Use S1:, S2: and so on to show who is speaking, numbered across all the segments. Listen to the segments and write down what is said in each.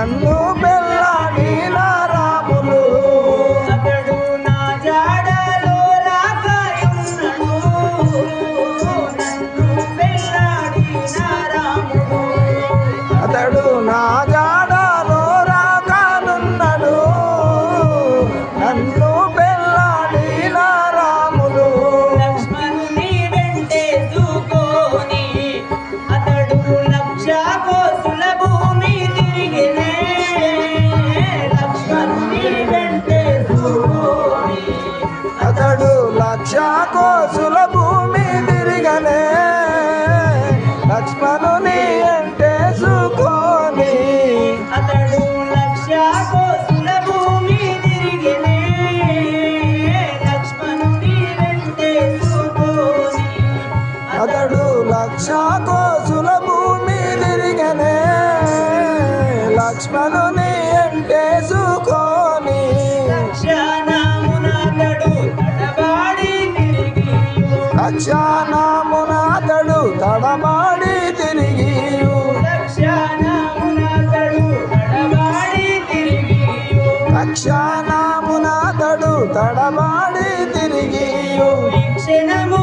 S1: I'm not. అతడు
S2: లక్ష కోసుల భూమి తిరిగనే. లక్ష్మణుని
S1: అంటే సుకోని
S2: లక్షణమునాథడు తడబాడి తిరిగి
S1: లక్షణమునాథడు తడబాడి తిరిగి
S2: క్షణము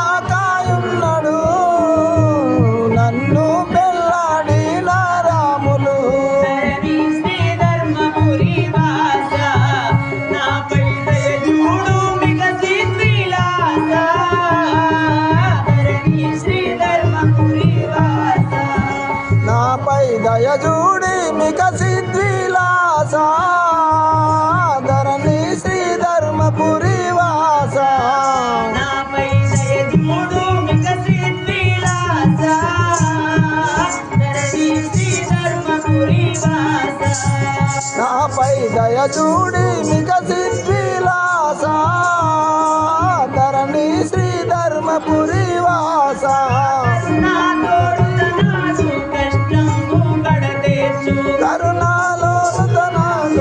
S1: దయజూడి మిక సిద్విలాస ధరణి శ్రీ ధర్మపురి వాస.
S2: నాపై
S1: దయ
S2: చూడి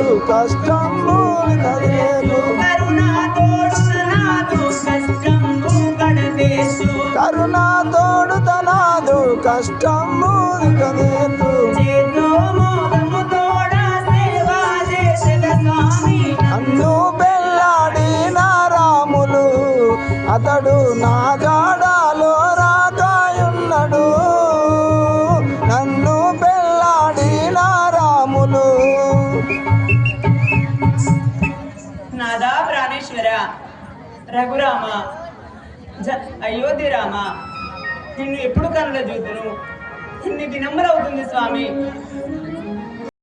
S2: లేదు కష్టము
S1: కడలేదు
S2: కరుణా తోడు
S1: తనాదు
S2: కష్టం రామేశ్వర రఘురామ జ అయోధ్య రామ
S1: నిన్ను ఎప్పుడు కనుల చూద్దును ఇన్ని దినములవుతుంది స్వామి.